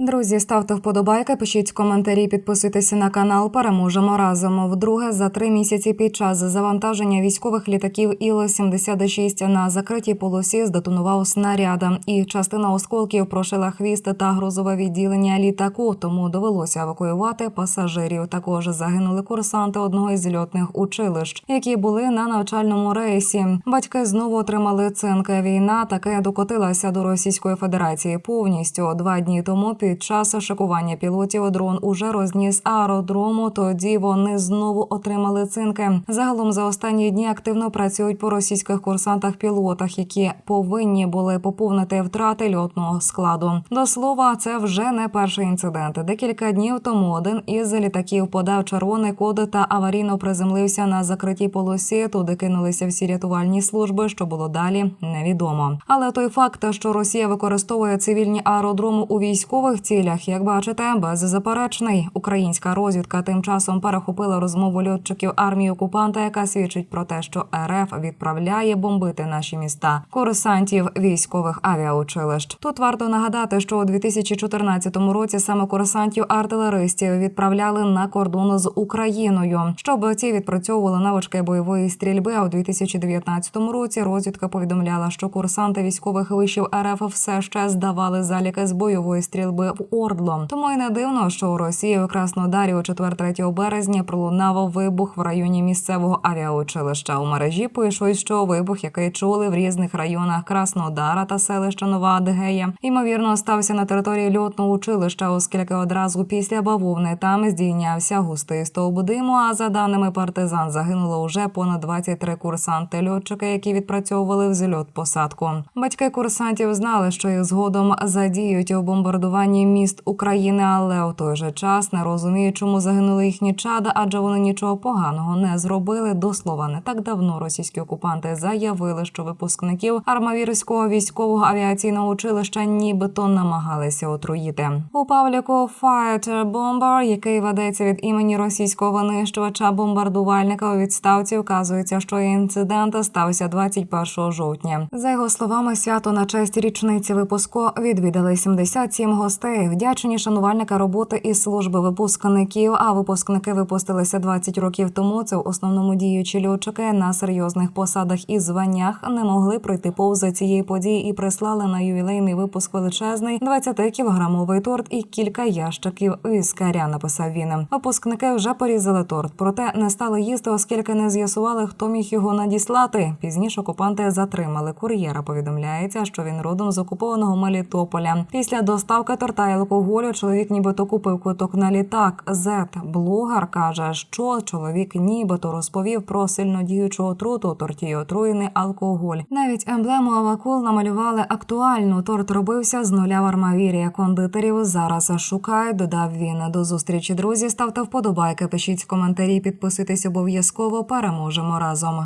Друзі, ставте вподобайки, пишіть коментарі, підписуйтеся на канал. Переможемо разом. Вдруге за три місяці під час завантаження військових літаків Іл-76 на закритій полосі здетонував снаряд, і частина осколків прошила хвіст та грузове відділення літаку. Тому довелося евакуювати пасажирів. Також загинули курсанти одного із льотних училищ, які були на навчальному рейсі. Батьки знову отримали цинки. Війна таки докотилася до Російської Федерації повністю. Два дні тому під час шикування пілотів дрон уже розніс аеродрому. Тоді вони знову отримали цинки. Загалом за останні дні активно працюють по російських курсантах-пілотах, які повинні були поповнити втрати льотного складу. До слова, це вже не перший інцидент. Декілька днів тому один із літаків подав червоний код та аварійно приземлився на закритій полосі. Туди кинулися всі рятувальні служби. Що було далі, невідомо. Але той факт, що Росія використовує цивільні аеродроми у військових цілях, як бачите, беззаперечний. Українська розвідка тим часом перехопила розмову льотчиків армії окупанта, яка свідчить про те, що РФ відправляє бомбити наші міста курсантів військових авіаучилищ. Тут варто нагадати, що у 2014 році саме курсантів артилеристів відправляли на кордон з Україною, щоб ці відпрацьовували навички бойової стрільби. А у 2019 році розвідка повідомляла, що курсанти військових вишів РФ все ще здавали заліки з бойової стрільби в Ордло. Тому й не дивно, що у Росії у Краснодарі у 4-3 березня пролунав вибух в районі місцевого авіаучилища. У мережі пишуть, що вибух, який чули в різних районах Краснодара та селища Нова Адгея, ймовірно, стався на території льотного училища, оскільки одразу після бавовни там здійнявся густий стовб диму. А за даними партизан, загинуло уже понад 23 курсанти льотчики, які відпрацьовували взльот посадку. Батьки курсантів знали, що їх згодом задіють у бомбардуванні міст України, але у той же час не розуміють, чому загинули їхні чада, адже вони нічого поганого не зробили. До слова, не так давно російські окупанти заявили, що випускників Армавірського військового авіаційного училища нібито намагалися отруїти. У Павліку Fighter Bomber, який ведеться від імені російського винищувача бомбардувальника у відставці, вказується, що інцидент стався 21 жовтня. За його словами, свято на честь річниці випуску відвідали 77 гостей. Вдячні шанувальника роботи із служби випускників. А випускники випустилися 20 років тому. Це в основному діючі льотчики на серйозних посадах і званнях не могли пройти повз цієї події і прислали на ювілейний випуск величезний 20-кілограмовий торт і кілька ящиків віскаря. Написав він. Випускники вже порізали торт, проте не стали їсти, оскільки не з'ясували, хто міг його надіслати. Пізніше окупанти затримали кур'єра. Повідомляється, що він родом з окупованого Мелітополя. Після доставки торта і алкоголю чоловік нібито купив квиток на літак. Зет блогер каже, що чоловік нібито розповів про сильнодіючу отруту у торті отруєний алкоголь. Навіть емблему Авакул намалювали актуальну. Торт робився з нуля в армавірі. Кондитерів зараз шукають. Додав він. До зустрічі, друзі. Ставте вподобайки, пишіть коментарі, підписуйтесь обов'язково. Переможемо разом.